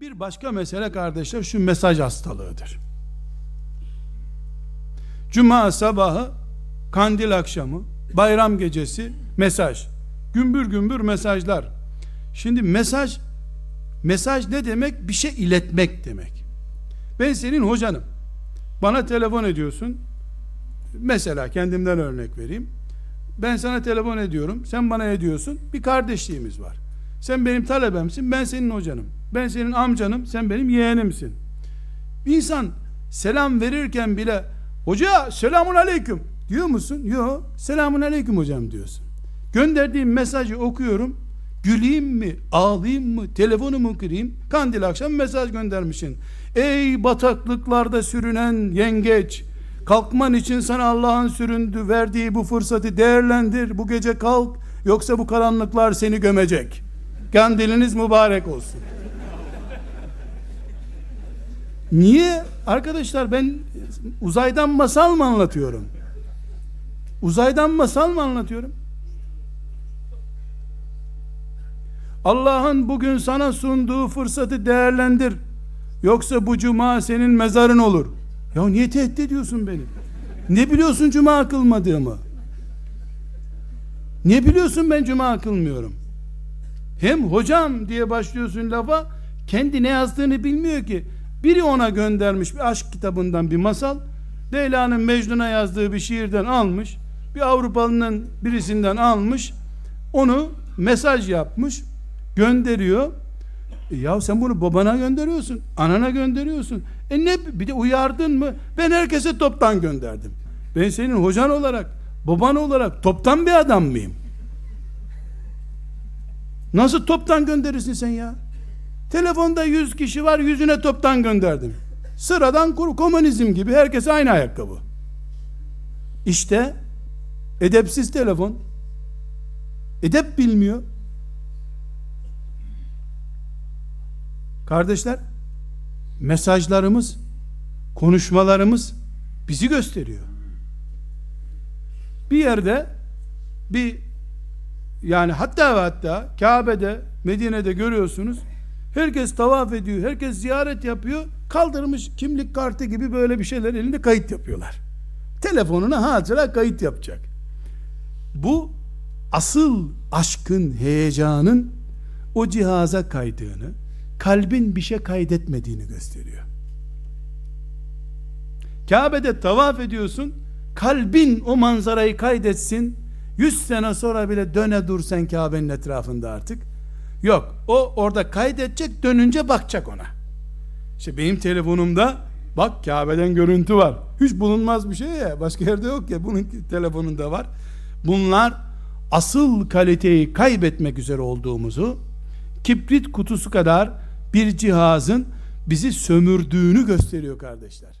Bir başka mesele kardeşler şu mesaj hastalığıdır. Cuma sabahı, kandil akşamı, bayram gecesi mesaj. Gümbür gümbür mesajlar. Şimdi mesaj mesaj ne demek? Bir şey iletmek demek. Ben senin hocanım. Bana telefon ediyorsun. Mesela kendimden örnek vereyim. Ben sana telefon ediyorum. Sen bana ediyorsun. Bir kardeşliğimiz var. Sen benim talebemsin. Ben senin hocanım. Ben senin amcanım. Sen benim yeğenimsin. İnsan selam verirken bile hoca selamun aleyküm diyor musun? Yok. Selamun aleyküm hocam diyorsun. Gönderdiğim mesajı okuyorum. Güleyim mi? Ağlayayım mı? Telefonumu kırayım? Kandil akşam mesaj göndermişsin. Ey bataklıklarda sürünen yengeç! Kalkman için sana Allah'ın süründü verdiği bu fırsatı değerlendir. Bu gece kalk yoksa bu karanlıklar seni gömecek. Kandiliniz mübarek olsun. Niye? Arkadaşlar ben uzaydan masal mı anlatıyorum? Uzaydan masal mı anlatıyorum? Allah'ın bugün sana sunduğu fırsatı değerlendir. Yoksa bu cuma senin mezarın olur. Ya niye tehdit ediyorsun beni? Ne biliyorsun cuma kılmadığımı? Ne biliyorsun ben cuma kılmıyorum? Hem hocam diye başlıyorsun lafa kendi ne yazdığını bilmiyor ki. Biri ona göndermiş bir aşk kitabından bir masal. Leyla'nın Mecnun'a yazdığı bir şiirden almış. Bir Avrupalı'nın birisinden almış. Onu mesaj yapmış. Gönderiyor. E ya sen bunu babana gönderiyorsun. Anana gönderiyorsun. E ne bir de uyardın mı? Ben herkese toptan gönderdim. Ben senin hocan olarak, baban olarak toptan bir adam mıyım? Nasıl toptan gönderirsin sen ya? Telefonda 100 kişi var, yüzüne toptan gönderdim. Sıradan kur komünizm gibi herkes aynı ayakkabı. İşte edepsiz telefon. Edep bilmiyor. Kardeşler, mesajlarımız, konuşmalarımız bizi gösteriyor. Bir yerde bir yani hatta ve hatta Kabe'de, Medine'de görüyorsunuz. Herkes tavaf ediyor, herkes ziyaret yapıyor. Kaldırmış kimlik kartı gibi böyle bir şeyler elinde kayıt yapıyorlar. Telefonuna hatıra kayıt yapacak. Bu asıl aşkın, heyecanın o cihaza kaydığını, kalbin bir şey kaydetmediğini gösteriyor. Kabe'de tavaf ediyorsun, kalbin o manzarayı kaydetsin, 100 sene sonra bile döne dur sen Kabe'nin etrafında artık. Yok, o orada kaydedecek, dönünce bakacak ona. İşte benim telefonumda bak Kabe'den görüntü var. Hiç bulunmaz bir şey ya, başka yerde yok ya, bunun telefonunda var. Bunlar asıl kaliteyi kaybetmek üzere olduğumuzu, kibrit kutusu kadar bir cihazın bizi sömürdüğünü gösteriyor kardeşler.